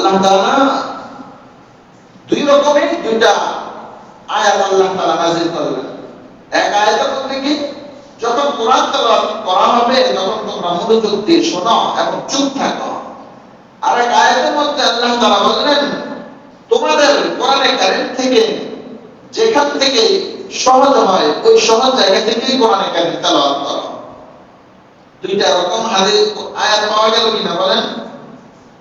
আল্লাহ তাআলা দুই রকমের দুইটা আয়াত আল্লাহ তাআলা নাযিল করলেন। এক আয়াতের মধ্যে কি, যখন কোরআন তেলাওয়াত করা হবে তখন তোমরা মনোযোগ দিয়ে শোনো এবং চুপ থাকো। আর এক আয়াতের মধ্যে আল্লাহ তাআলা বললেন, তোমাদের কোরআনে কারিম থেকে যেখান থেকে সহজ হয়, ওই সহজ জায়গা থেকেই কোরআনে কারিম তেলাওয়াত করো। দুইটা রকম হাদিস, আয়াত পাওয়া গেল কিনা বলেন?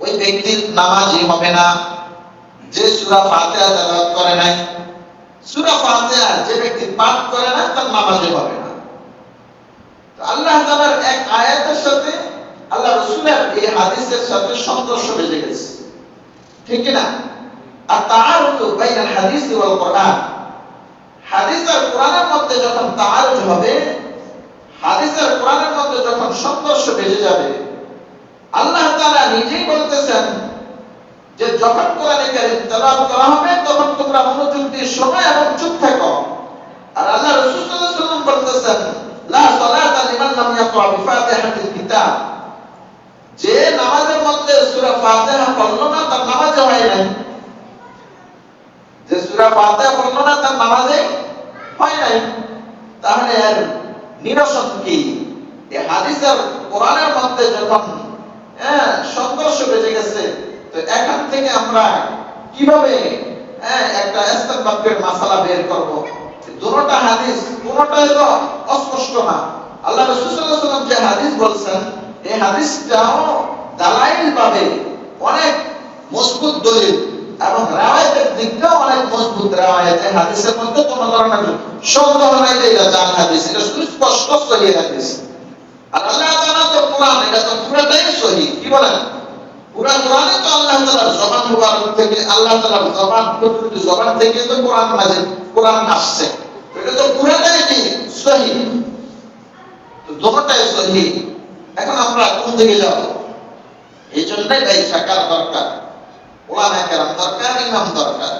ওই ব্যক্তির নামাজই হবে না। যে সূরা ফাতিহা তেলাওয়াত করে নাই, সূরা ফাতিহা যে ব্যক্তি পাঠ করে না, তার নামাজই হবে না। আল্লাহ তাআলার এক আয়াতের সাথে, আল্লাহ রাসূলের এই হাদিসের সাথে সংঘর্ষ বেজে গেছে। ঠিক না আর তাআরুফ বাইনাল হাদিস ওয়াল কোরআন। হাদিস আর কোরআনের মধ্যে যখন তাআরুফ হবে, হাদিস আর কোরআনের মধ্যে যখন সংঘর্ষ বেজে যাবে আল্লাহ তাআলা নিজেই বলতেছেন যে যখন কোরআনে কারীম তেলাওয়াত করা হবে, তখন তোমরা মনোযোগ দিয়ে শোনো এবং চুপ থাকো। আর আল্লাহ রাসূল সাল্লাল্লাহু আলাইহি ওয়াসাল্লাম বলতেছেন, লা সালাতা লিমান লাম ইয়াকরা বিফাতিহাতিল কিতাব। যে নামাজের মধ্যে সূরা ফাতিহা পড়ল না, তার নামাজে হয় নাই। যে সূরা ফাতিহা পড়ল না, তার নামাজে হয় নাই। তাহলে এর নিরসন কি? এই হাদিস আর কোরআনের মধ্যে যখন হ্যাঁ সংঘর্ষ বেজে গেছে। তো এখান থেকে আমরা কীভাবে হ্যাঁ একটা ইস্তেমবাক্যের মাসালা বের করব? দুটোটা হাদিস কোনটাই তো অস্পষ্ট না। আল্লাহ রাসূল যে হাদিস বলছেন, এই হাদিসটাও দালাইল পাবে অনেক মজবুত দলিল এবং রাওয়ায়াতের দিকটাও অনেক মজবুত রাওয়ায়াত হাদিসের মধ্যে কোনো ধরনের সন্দেহ নাই যে এটা জাল হাদিস, এটা সুস্পষ্ট সহিহ হাদিস। আর আল্লাহ তো কোরআন, এটা তো পুরোটাই সহিহ কি বলেন? পুরা কোরআনে তো আল্লাহ তাআলার জবান মুবারক থেকে, আল্লাহ তাআলার জবান, প্রতিটি জবান থেকে তো কোরআন নাযিল কোরআন আসছে। এটা তো পুরোটাই কি সহিহ তো দুটোটাই সহিহ এখন আমরা কোন দিকে যাব? এই জন্যই ভাই, থাকার দরকার। ওলামা কেরাম দরকার, ইমাম দরকার।